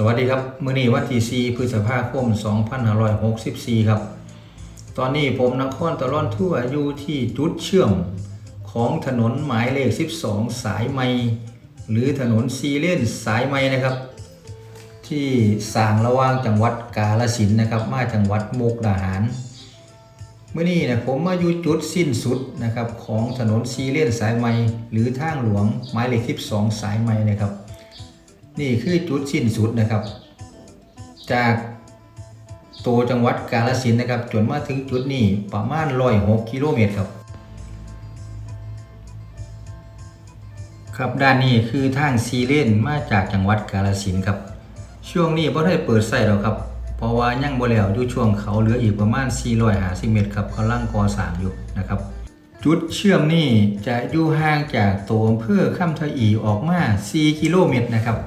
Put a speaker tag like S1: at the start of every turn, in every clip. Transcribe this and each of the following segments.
S1: สวัสดีครับมื้อนี้วันที่4พฤษภาคม 2564 ครับ ตอนนี้ผมนครตะล่อนทั่วอยู่ที่จุดเชื่อมของถนนหมายเลข 12 สายไหมหรือถนนซีเลนสายไหมนะครับ ที่สางระว่างจังหวัดกาฬสินนะครับ มาจังหวัดมุกดาหารเมื่อนี้นะผมมาอยู่จุดสิ้นสุดนะครับของถนนซีเลนสายไหมหรือทางหลวงหมายเลข 12 สายไหมนะครับ นี่คือจุดสิ้นสุดนะครับ จากตัวจังหวัดกาฬสินนะครับ จนมาถึงจุดนี้ประมาณ106กิโลเมตรครับ ครับด้านนี้คือทางซีเลนมาจากจังหวัดกาฬสินครับ ช่วงนี้บ่ได้เปิดใส่แล้วครับ เพราะว่ายังบ่แล้วอยู่ช่วงเขาเหลืออีกประมาณ 450 เมตรครับกำลังก่อสร้างอยู่นะครับจุดเชื่อมนี่จะอยู่ห่างจากตัวอำเภอคำทะอีออกมา 4 กิโลเมตรนะครับ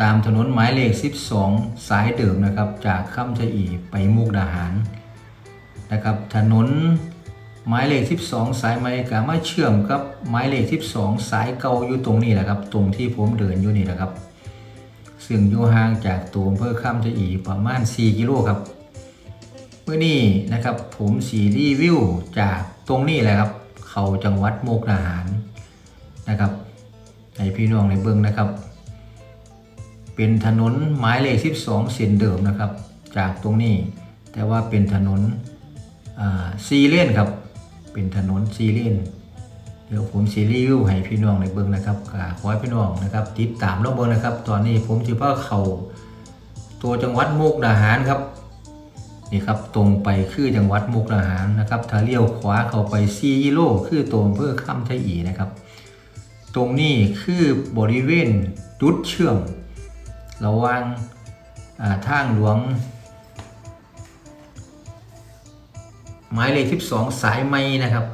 S1: ตามถนนหมายเลข 12 สายเดิมนะครับ จากคำชะอีไปมุกดาหารนะครับ ถนนหมายเลข 12 สายไม้กามาเชื่อมกับหมายเลข 12 สายเก่าอยู่ตรงนี้แหละครับ ตรงที่ผมเดินอยู่นี่แหละครับ ซึ่งอยู่ห่างจากตัวอำเภอคำชะอีประมาณ 4 กิโลครับเมื่อนี้นะครับผมสีรีวิวจากตรงนี้แหละครับ เขาจังหวัดมุกดาหารนะครับให้พี่น้องในเบิ้งนะครับ เป็นถนนหมายเลข 12 เส้นเดิมนะครับ จากตรงนี้ แต่ว่าเป็นถนนซีเลนครับ เป็นถนนซีเลนเดี๋ยวผมซีรีวิวให้พี่น้องในเบิ้งนะครับขอให้พี่น้องนะครับ ติดตามเราเบิ้งนะครับ ตอนนี้ผมจะพาเขาตัวจังหวัดมุกดาหารครับนี่ครับตรงไปคือจังหวัดมุกดาหารนะครับ ถ้าเลี้ยวขวาเข้าไป4กิโลคือตัวอำเภอคำชะอีนะครับ ตรงนี้คือบริเวณจุดเชื่อม ระว่างทางหลวง หมายเลข12 สายไม่นะครับ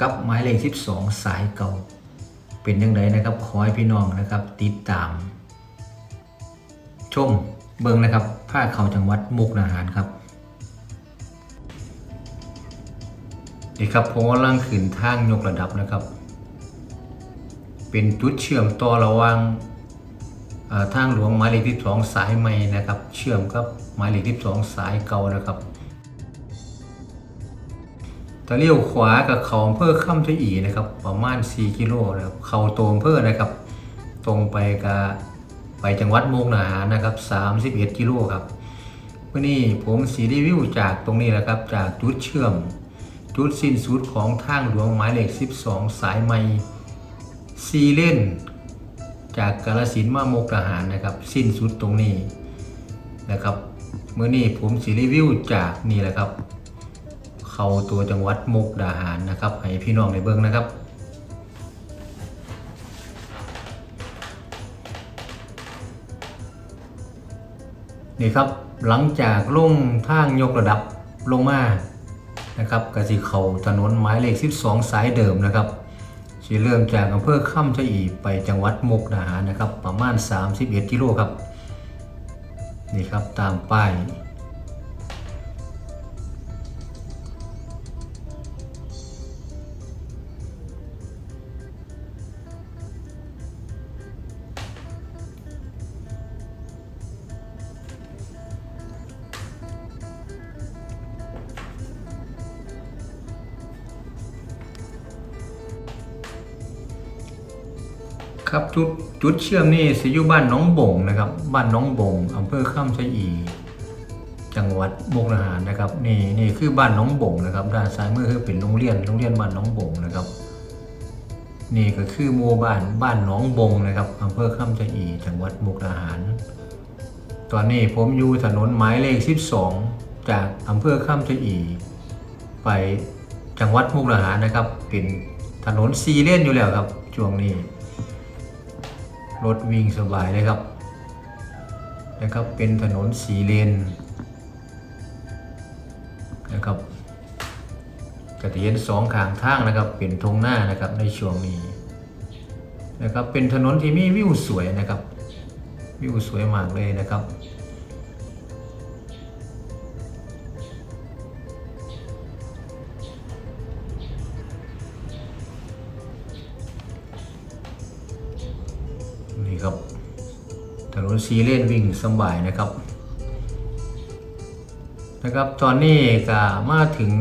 S1: กับหมายเลข12 สายเก่า เป็นยังไงนะครับขอให้พี่น้องนะครับติดตาม ชมเบิงนะครับผ้าเขาจังหวัดมุกดาหารครับนี่ครับผมกำลังขึ้นทางยกระดับนะครับ เป็นจุดเชื่อมต่อระหว่าง ทางหลวงหมายเลขที่สองสายใหม่นะครับ เชื่อมกับหมายเลขที่สองสายเก่านะครับถ้าเลี้ยวขวากับเขาอำเภอค่ำชะอีนะครับ ประมาณ 4 กิโลนะครับเขาโตัวอำเภอนะครับ ตรงไปกับไปจังหวัดมุกดาหารนะครับ 31 กิโลครับวันนี้ผมสีรีวิวจากตรงนี้นะครับ จากจุดเชื่อม จุดสิ้นสุดของทางหลวงหมายเลข 12 สายใหม่ซีเลน จากกาลสินมาโมกหารนะครับ สิ้นสุดตรงนี้นะครับเมื่อนี้ผมสิรีวิวจากนี่แหละครับ เข้าตัวจังหวัดมุกดาหารนะครับ ให้พี่น้องในเบิ้งนะครับ นี่ครับหลังจากลงทางยกระดับลงมานะครับกสิเขาถนนหมายเลข 12 สายเดิมนะครับ ที่เริ่มจากอำเภอค่ำชะอีไปจังหวัดมุกดาหารนะครับ ประมาณ 31 กิโลครับ นี่ครับตามป้าย ครับจุดจุดเชื่อมนี่สิอยู่บ้านน้องบ่งนะครับ บ้านน้องบ่งอำเภอข้ามชะอี จังหวัดมุกดาหารนะครับนี่นี่คือบ้านน้องบ่งนะครับ ด้านซ้ายมือคือเป็นโรงเรียนโรงเรียนบ้านน้องบ่งนะครับ นี่ก็คือหมู่บ้านบ้านหนองบงนะครับอำเภอข้ามชะอี จังหวัดมุกดาหาร ตอนนี้ผมอยู่ถนนหมายเลข 12 จากอำเภอข้ามชะอี ไปจังหวัดมุกดาหารนะครับ เป็นถนนซีเลนอยู่แล้วครับช่วงนี้ รถวิ่งสบายเลยครับ นะครับเป็นถนนสีเลนนะครับกระเทียนสองข้างทางนะครับ เป็นทงหน้านะครับในช่วงนี้นะครับเป็นถนนที่มีวิวสวยนะครับ วิวสวยมากเลยนะครับ ครับ ถนนซีเลนวิ่งสบายนะครับ นะครับ ตอนนี้ก็มาถึง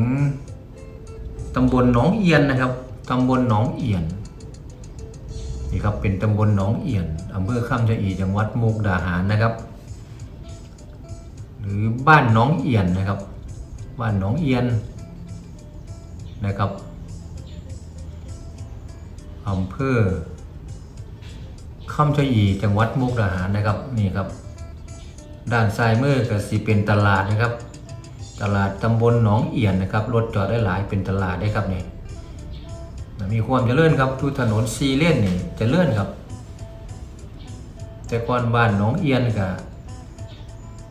S1: ตำบลหนองเอียนนะครับตำบลหนองเอียนนี่ครับเป็นตำบลหนองเอียนอำเภอข้ามจะอีจังหวัดมุกดาหารนะครับ หรือบ้านหนองเอียนนะครับ บ้านหนองเอียนนะครับอำเภอ ข้ามจะอีจังหวัดมุกดาหารนะครับนี่ครับ ด้านซ้ายมือก็สิเป็นตลาดนะครับ ตลาดตำบลหนองเอียนนะครับรถจอดได้หลายเป็นตลาดได้ครับนี่มีความจเจริญครับทุกถนนซีเล่นนี่จเจริญครับ แต่ก่อนบ้านหนองเอียนก็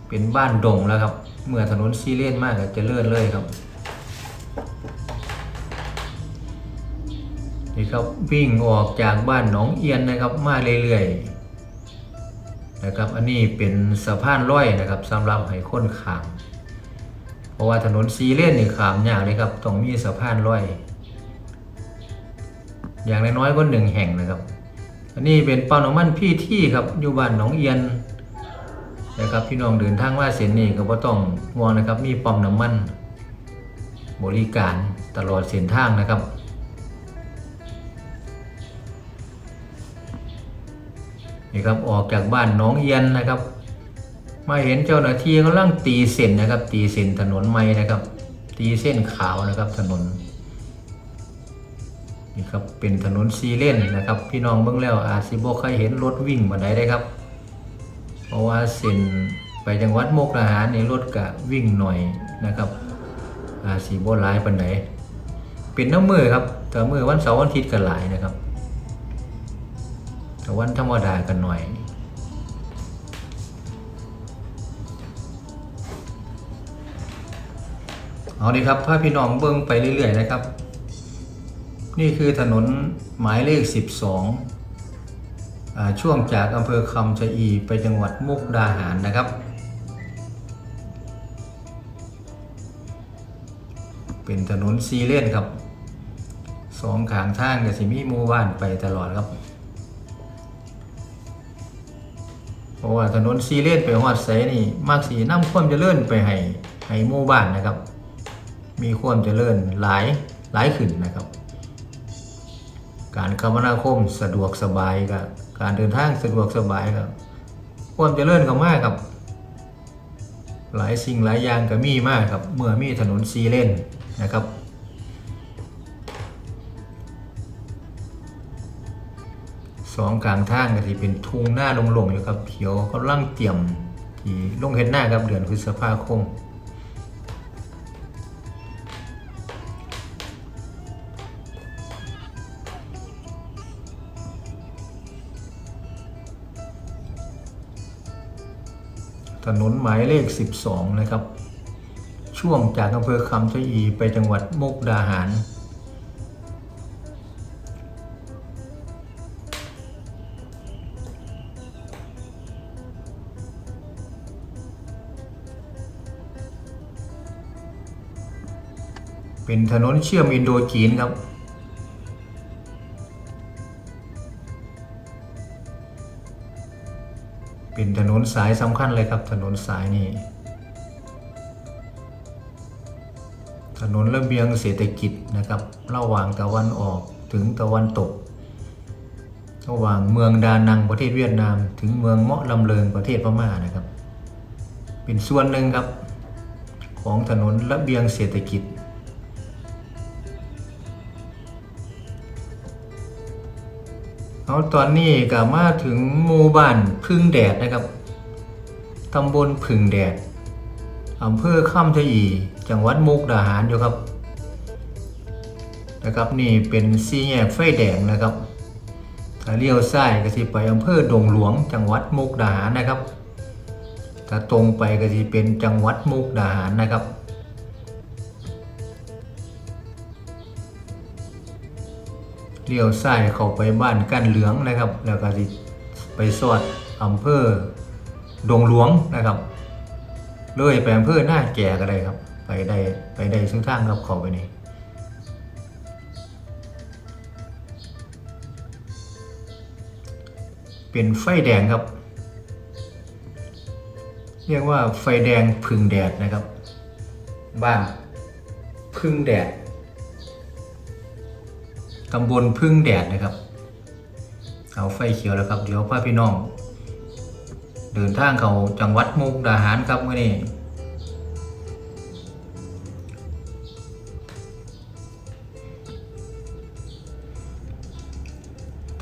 S1: เป็นบ้านดงแล้วครับ เมื่อถนนซีเล่นมากก็จเจริญเลยครับ นี่ครับวิ่งออกจากบ้านหนองเอียนนะครับมาเรื่อยๆนะครับอันนี้เป็นสะพานร้อยนะครับสำหรับให้คนขามเพราะว่าถนนซีเลนนี่ขามยากเลยครับต้องมีสะพานลอย อย่างน้อยๆก็หนึ่งแห่งนะครับ อันนี้เป็นปั๊มน้ำมันพี่ที่ครับอยู่บ้านหนองเอียนนะครับพี่น้องเดินทางว่าเส้นนี้ก็บ่ต้องห่วงนะครับมีปั๊มน้ำมัน บริการตลอดเส้นทางนะครับ นี่ครับออกจากบ้านหนองเอียนนะครับ มาเห็นเจ้าหน้าที่กำลังตีเส้นนะครับ ตีเส้นถนนใหม่นะครับ ตีเส้นขาวนะครับถนนนี่ครับเป็นถนนซีเลนนะครับ พี่น้องเบิ่งแล้วอาจสิบ่เคยเห็นรถวิ่งมาได้ได้ครับ เพราะว่าเส้นไปจังหวัดโมกดาหารในรถกะวิ่งหน่อยนะครับอาจสิบ่หลายปานเป็นน้ำมือครับแต่มือวันเสาร์วันอาทิตย์ก็หลายนะครับ แต่วันธรรมดากันหน่อย เอาดีครับพาพี่น้องเบิ้งไปเรื่อยๆนะครับ นี่คือถนนหมายเลข 12อ่าช่วงจากอำเภอคำชะอีไปจังหวัดมุกดาหารนะครับเป็นถนนซีเลนครับสองขางทางกับสิมีหมู่บ้านไปตลอดครับ เพราะว่าถนนซีเลนไปฮอดไสนี่มากสีน้ำความเจริญไปให้ให้หมู่บ้านนะครับ มีความเจริญหลายหลายขึ้นนะครับ การคมนาคมสะดวกสบายกับการเดินทางสะดวกสบายครับความเจริญก็มากครับ หลายสิ่งหลายอย่างก็มีมากครับ เมื่อมีถนนซีเลนนะครับ สองกลางทางก็ที่เป็นทุ่งหน้าลงๆอยู่ครับเขียวกำลังเตรียมที่ลงเห็นหน้าครับเดือนพฤษภาคมถนนหมายเลข 12 นะครับ ช่วงจากอำเภอคำชะอีไปจังหวัดมุกดาหาร เป็นถนนเชื่อมอินโดจีนครับ เป็นถนนสายสำคัญเลยครับ ถนนสายนี้ ถนนระเบียงเศรษฐกิจนะครับ ระหว่างตะวันออกถึงตะวันตก ระหว่างเมืองดานังประเทศเวียดนาม ถึงเมืองเมาะลำเลิงประเทศพม่านะครับ เป็นส่วนหนึ่งครับของถนนระเบียงเศรษฐกิจ เอาตอนนี้ก็มาถึงหมู่บ้านพึ่งแดดนะครับ ตำบลพึ่งแดด อำเภอข้ามทอีจังหวัดมุกดาหารอยู่ครับ นะครับนี่เป็นสี่แยกไฟแดงนะครับ ถ้าเลี้ยวซ้ายก็สิไปอำเภอดงหลวง จังหวัดมุกดาหารนะครับ ถ้าตรงไปก็สิเป็นจังหวัดมุกดาหารนะครับ เลี้ยวซ้ายเข้าไปบ้านกั้นเหลืองนะครับ แล้วก็สิไปสอดอำเภอดงหลวงนะครับ เลยไปอำเภอหน้าแก่ก็ได้ครับ ไปได้ไปได้ซึ่งทางครับเข้าไปนี่เป็นไฟแดงครับ เรียกว่าไฟแดงพึ่งแดดนะครับ บ้านพึ่งแดดำบลพึ่งแดดนะครับ เอาไฟเขียวแล้วครับ เดี๋ยวพ่อพี่น้อง เดินทางเขาจังหวัดมุกดาหารครับมื่อนี้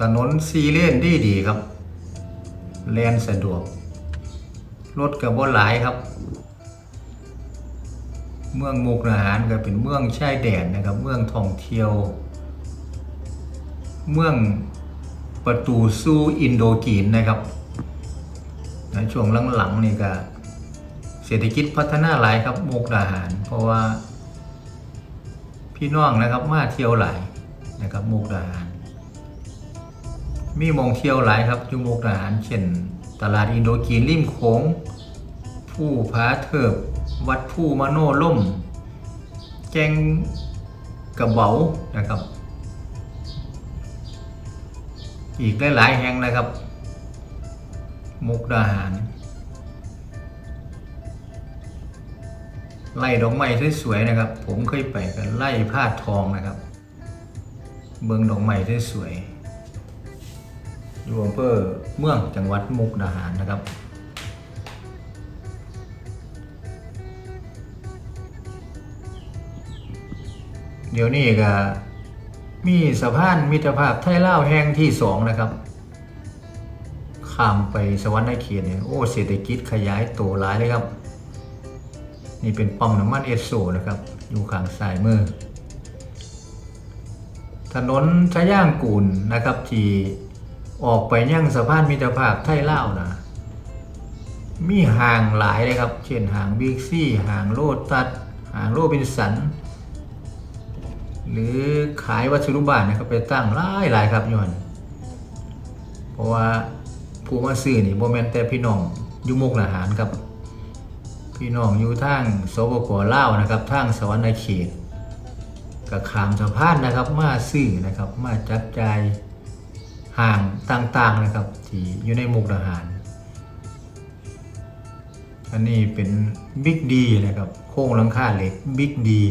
S1: ถนนซีเลนดีดีครับ แลนสะดวก รถกับบ่หลายครับ เมืองมุกดาหารก็เป็นเมืองชายแดนนะครับ เมืองท่องเที่ยว เมืองประตูสู่อินโดจีนนะครับในช่วงหลังๆนี่ก็เศรษฐกิจพัฒนาหลายครับมุกดาหาร เพราะว่า พี่น้องนะครับมาเที่ยวหลายนะครับมุกดาหาร มีมองเที่ยวหลายครับอยู่มุกดาหาร เช่น ตลาดอินโดจีนริมโขงผู้ผาเถิบวัดผู้มโนล่มแกงกระเบานะครับ อีกหลายๆแห่งนะครับ มุกดาหาร ไล่ดอกไม้สวยๆนะครับ ผมเคยไปกันไล่พาทองนะครับ เบิงดอกไม้สวยๆอยู่อำเภอเมืองจังหวัดมุกดาหารนะครับเดี๋ยวนี้ก็ มีสะพานมิตรภาพไทยลาวแห่งที่สองนะครับ ข้ามไปสวรรค์ในเขตเนี่ยโอ้เศรษฐกิจขยายตัวหลายเลยครับ นี่เป็นปั๊มน้ำมันเอสโซนะครับ อยู่ข้างซ้ายมือ ถนนชะย่างกูลนะครับที่ออกไปย่างสะพานมิตรภาพไทยลาวนะมีห่างหลายเลยครับ เช่นห่างบิ๊กซี่ห่างโลตัสห่างโรบินสัน หรือขายวัสดุบ้านนะครับไปตั้งหลายหลายครับย้อนเพราะว่าผู้มาซื้อนี่โมเมนแต่พี่น้องอยุมุกอาหารครับ พี่น้องอยู่ทางสปปลาวนะครับทางสวรรค์เขตกับขามสะพานนะครับมาซื้อนะครับมาจับจ่ายห่างต่างๆนะครับที่อยู่ในมุกอาหาร อันนี้เป็นบิ๊กดีนะครับ โค้งลังค่าเหล็กบิ๊กดี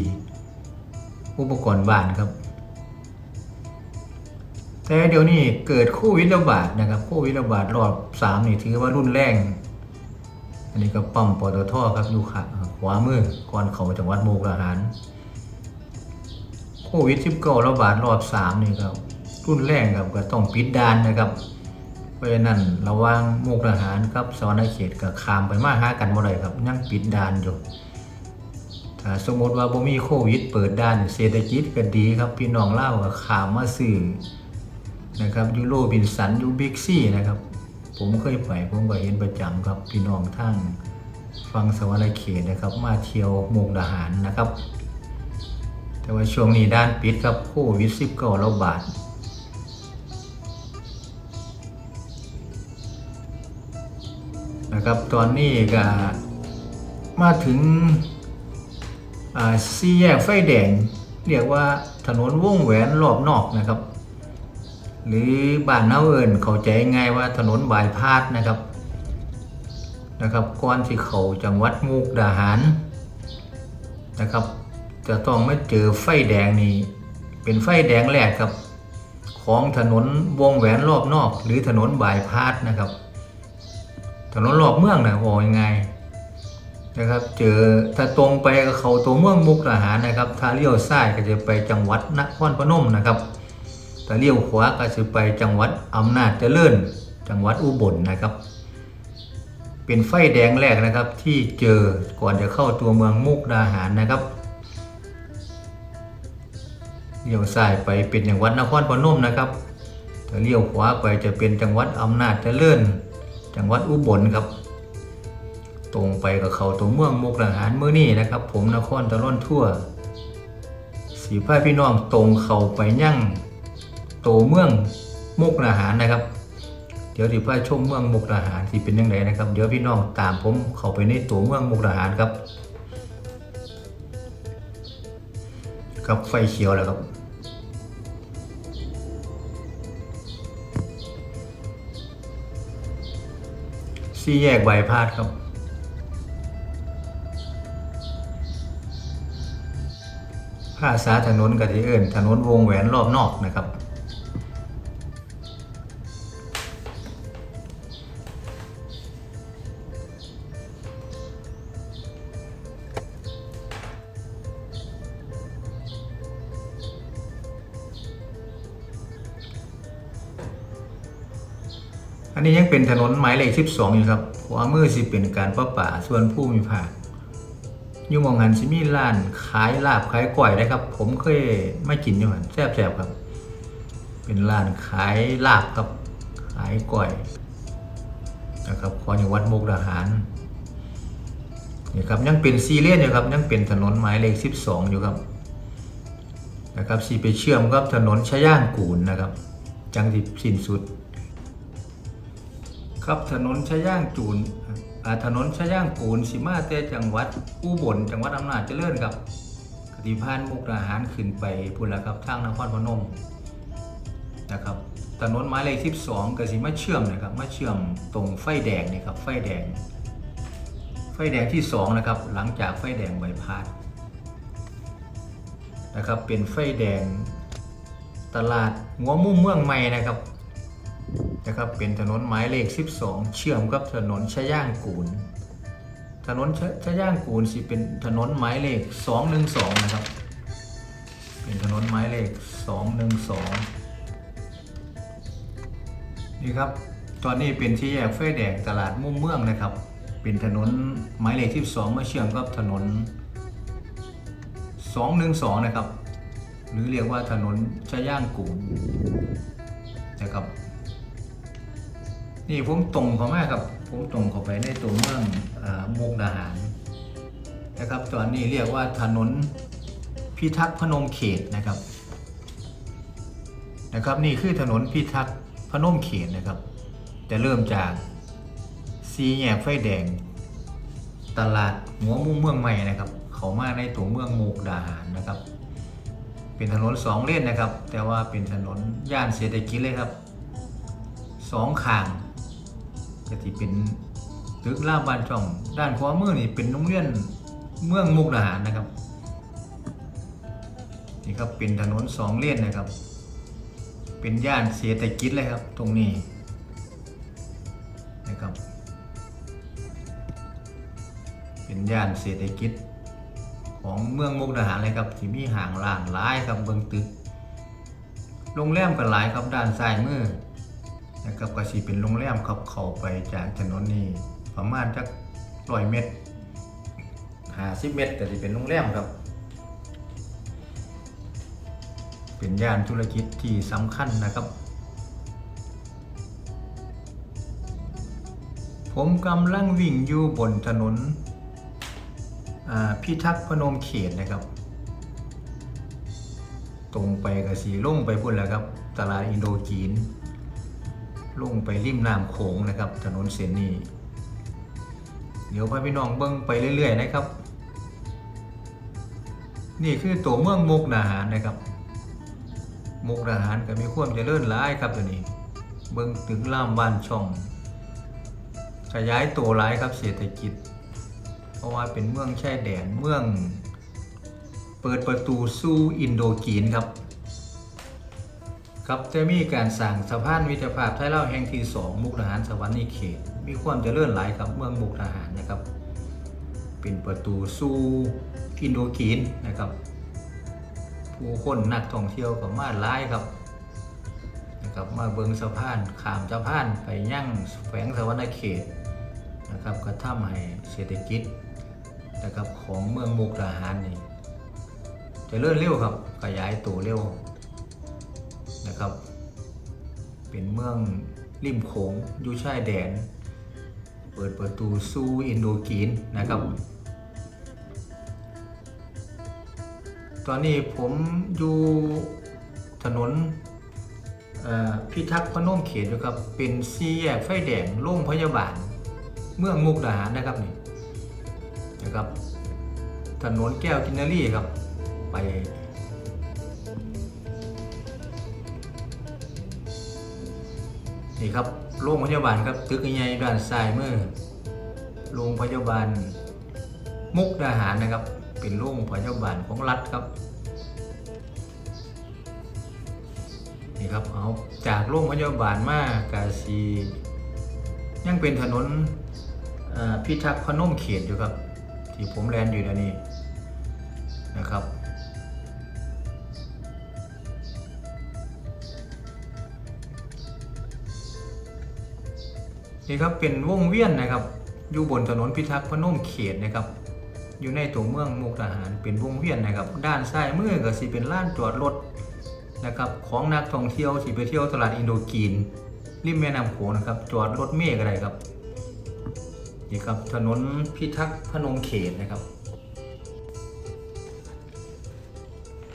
S1: อุปกรณ์บ้านครับ แต่เดี๋ยวนี้เกิดโควิดระบาดนะครับโควิดระบาดรอบสามนี่ถือว่ารุนแรง อันนี้ก็ปั๊มปตทครับอยู่ขาขวามือก่อนเขาจังหวัดมุกดาหารโควิด19ระบาดรอบสามนี่ครับรุนแรงครับก็ต้องปิดด่านนะครับเพราะฉะนั้นระว่างมุกดาหารครับสวรรคเขตก็ข้ามไปมาหากันบ่ได้ครับยังปิดด่านอยู่ สมมติว่าบ่มีโควิด เปิดด้านเศรษฐกิจก็ดีครับ พี่น้องเล่าวก็ขามมาซื้อนะครับยูโรบินสันยูบิ๊กซี่นะครับ ผมเคยไปผมก็เห็นประจำครับพี่น้องทั้งฟังสวรรค์เขตนะครับ มาเที่ยวมุกดาหารนะครับ แต่ว่าช่วงนี้ด้านปิดครับโควิด19ระบาดนะครับตอนนี้ก็มาถึง สี่แยกไฟแดง เรียกว่าถนนวงแหวนรอบนอกนะครับ หรือบ้านเนาเอินเข้าใจง่ายว่าถนนบายพาดนะครับนะครับก่อนที่เขาจังหวัดมุกดาหารนะครับ จะต้องไม่เจอไฟแดงนี่เป็นไฟแดงแรกครับ ของถนนวงแหวนรอบนอก หรือถนนบายพาดนะครับ ถนนรอบเมืองนะบอกยังไง นะครับ เจอถ้าตรงไปก็เขาตัวเมืองมุกดาหารนะครับ ถ้าเลี้ยวซ้ายก็จะไปจังหวัดนครพนมนะครับถ้าเลี้ยวขวาก็จะไปจังหวัดอำนาจเจริญ จังหวัดอุบลนะครับ เป็นไฟแดงแรกนะครับที่เจอก่อนจะเข้าตัวเมืองมุกดาหารนะครับเลี้ยวซ้ายไปเป็นจังหวัดนครพนมนะครับถ้าเลี้ยวขวาไปจะเป็นจังหวัดอำนาจเจริญ จังหวัดอุบลครับ ตรงไปกับเขาตัวเมืองมุกดาหารเมื่อนี้นะครับ ผมนครตะล่อนทั่ว สีพายพี่น้องตรงเขาไปยั่งตัวเมืองมุกดาหารนะครับ เดี๋ยวสีพายชมเมืองมุกดาหารที่เป็นยังไงนะครับ เดี๋ยวพี่น้องตามผมเข้าไปในตัวเมืองมุกดาหารครับกับไฟเขียวแล้วครับสี่แยกใบพาดครับ ภาษาถนนก็สิเอิ้นถนนวงแหวนรอบนอกนะครับอันนี้ยังเป็นถนนหมายเลข 12 อยู่ครับขวามือสิเป็นการประป่าส่วนผู้มีภาค อยู่มองหันสิมีร้านขายลาบขายก๋วยนะครับ ผมเคยไม่กินอยู่หันแซ่บๆครับ เป็นร้านขายลาบครับ ขายก๋วยนะครับขออยู่วัดมุกดาหารนี่ครับยังเป็นซีเรียสอยู่ครับยังเป็นถนนหมายเลข 12 อยู่ครับนะครับสีไปเชื่อมกับถนนชย่างกูลนะครับ จังสิสิ้นสุด ครับถนนชะย่างจูน ถนนชะย่างกูนสิมาแต่จังหวัดอุบลจังหวัดอำนาจเจริญครับกติพานมุกดาหารขึ้นไปพุ่นละครับทางนครพนมนะครับถนนหมายเลข12ก็สิมาเชื่อมนะครับมาเชื่อมตรงไฟแดงนี่ครับไฟแดง ไฟแดงที่สองนะครับหลังจากไฟแดงใบพาดนะครับเป็นไฟแดงตลาดหัวมุ่มเมืองใหม่นะครับ นะครับเป็นถนนหมายเลข 12 เชื่อมกับถนนชะย่างกูลถนนชชะย่างกูลสิเป็นถนนหมายเลข 212 นะครับ เป็นถนนหมายเลข 212 นี่ครับ ตอนนี้เป็นที่แยกไฟแดงตลาดมุ่มเมืองนะครับ เป็นถนนหมายเลข 12 มาเชื่อมกับถนน 212 นะครับ หรือเรียกว่าถนนชะย่างกูลนะครับ นี่ผมตรงเขามาครับ ผมตรงเข้าไปในตัวเมืองอมุกดาหารนะครับ ตอนนี้เรียกว่าถนนพิทักษ์พนมเขตนะครับนะครับนี่คือถนนพิทักษ์พนมเขตนะครับ จะเริ่มจากซีแยกไฟแดง ตลาดหัวมุมเมืองใหม่นะครับ เขามาในตัวเมืองมุกดาหารนะครับ เป็นถนนสองเลนนะครับ แต่ว่าเป็นถนนย่านเศรษฐกิจเลยครับสองข้าง ก็ที่เป็นตึกล่ามบ้านช่อง ด้านขวามือนี่เป็นโรงเรียนเมืองมุกดาหารนะครับนี่ครับเป็นถนนสองเลนนะครับ เป็นย่านเศรษฐกิจเลยครับ ตรงนี้นะครับ เป็นย่านเศรษฐกิจของเมืองมุกดาหารเลยครับที่มีห่างร้านหลายครับเบิงตึกโรงแรมก็หลายครับด้านซ้ายมือ นะครับก็สิเป็นโรงแรมครับเข้าไปจากถนนนี้ประมาณจักร้อยเมตรหาสิบเมตรก็สิเป็นโรงแรมครับ เป็นย่านธุรกิจที่สำคัญนะครับ ผมกำลังวิ่งอยู่บนถนนพิทักษ์พนมเขตนะครับ ตรงไปกับสีลงไปพุ่นแล้วครับ ตลาดอินโดจีน ลงไปริมน้ำโขงนะครับ ถนนเส้นนี้ เดี๋ยวพาพี่น้องเบิ้งไปเรื่อย ๆ นะครับ นี่คือตัวเมืองมุกดาหารนะครับ มุกดาหารก็มีความเจริญหลายครับตัวนี้ เบิ้งถึงล่ามบ้านช่องขยายตัวหลายครับเศรษฐกิจ เพราะว่าเป็นเมืองชายแดนเมือง เปิดประตูสู่อินโดจีนครับ ครับจะมีการสั่งสะพานมิตรภาพไทยเล่าแห่งที่ 2 มุกดาหารสวรรค์นิเขต มีความจเจริญหลายครับเมืองมุกดาหารนะครับ เป็นประตูสู่อินโดจีนนะครับ ผู้คนนักท่องเที่ยวก็มาหลายครับนะครับมาเบิงสะพานขามสะพานไปยั่งแฝงสวรรค์เขตนะครับก็ทำให้เศรษฐกิจนะครับของเมืองมุกดาหารนี่จะเจริญเร็วครับขยายตัวเร็ว นะครับ เป็นเมืองริมโขงอยู่ชายแดน เปิดประตูสู่อินโดจีนนะครับ ตอนนี้ผมอยู่ถนนพิทักษ์พนมเขตอยู่ครับ เป็นสี่แยกไฟแดงโรงพยาบาล เมืองมุกดาหารนะครับนี่นะครับ ถนนแก้วกินนารีครับ ไป นี่ครับโรงพยาบาลครับตึกใหญ่ด้านซ้ายมือโรงพยาบาล มุกดาหารนะครับ เป็นโรงพยาบาลของรัฐครับนี่ครับเอาจากโรงพยาบาลมากาซียังเป็นถนนพิทักษ์พนมเขียตอยู่ครับ ที่ผมแลนอยู่นะนี่นะครับ นี่ครับเป็นวงเวียนนะครับ อยู่บนถนนพิทักษ์พนมเขตนะครับ อยู่ในตัวเมืองมุกดาหารเป็นวงเวียนนะครับ ด้านซ้ายมือก็สิเป็นลานจอดรถนะครับ ของนักท่องเที่ยวที่ไปเที่ยวตลาดอินโดจีนริมแม่น้ำโขงนะครับจอดรถเมล์อะไรครับนี่ครับถนนพิทักษ์พนมเขตนะครับ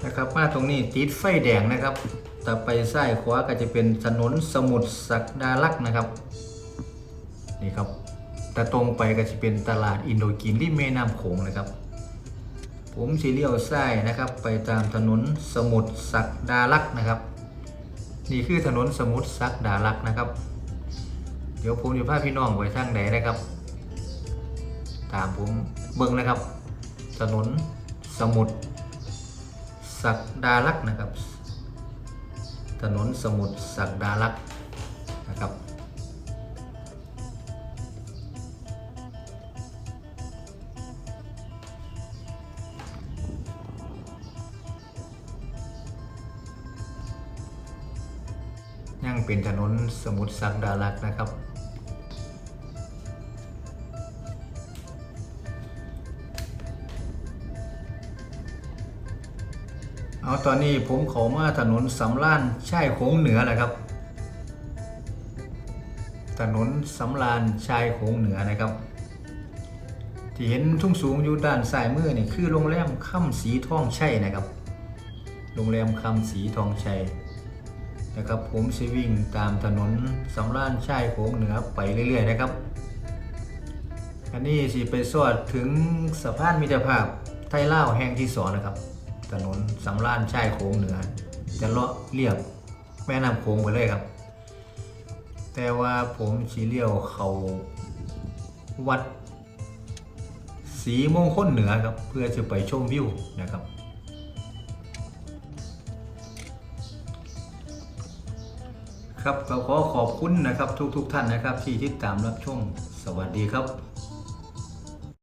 S1: นะครับมาตรงนี้ติดไฟแดงนะครับแต่ไปซ้ายขวาก็จะเป็นถนนสมุทรสักดาลักษ์นะครับ นี่ครับแต่ตรงไปก็จะเป็นตลาดอินโดจีนริมแม่น้ำโขงนะครับ ผมสีเลี้ยวซ้ายนะครับ ไปตามถนนสมุทรสักดาลักษ์นะครับ นี่คือถนนสมุทรสักดาลักษ์นะครับ เดี๋ยวผมจะพาพี่น้องไปทางไหนนะครับ ตามผมเบิ่งนะครับ ถนนสมุทรสักดาลักษ์นะครับ ถนนสมุทรสักดาลักษ์นะครับ เป็นถนนสมุทรสักดาลักนะครับ เอาตอนนี้ผมขามาถนนสำล้านชายโค้งเหนือแหละครับ ถนนสำรานชายโค้งเหนือนะครับที่เห็นทุ่งสูงอยู่ด้านซ้ายมือนี่คือโรงแรมค่ำสีทองชัยนะครับ โรงแรมคำสีทองชัย นะครับผมสิวิ่งตามถนนสำรานชายโค้งเหนือไปเรื่อย ๆ นะครับ อันนี้สิไปสอดถึงสะพานมิตรภาพไทยเลาแห่งที่สองนะครับ ถนนสำรานชายโค้งเหนือ จะเลาะเรียบแม่น้ำโค้งไปเลยครับ แต่ว่าผมสีเลี้ยวเขาวัดสีมงคลเหนือครับ เพื่อจะไปชมวิวนะครับ ครับก็ขอขอบคุณนะครับทุกๆทท่านนะครับที่ติดตามรับชมสวัสดีครับ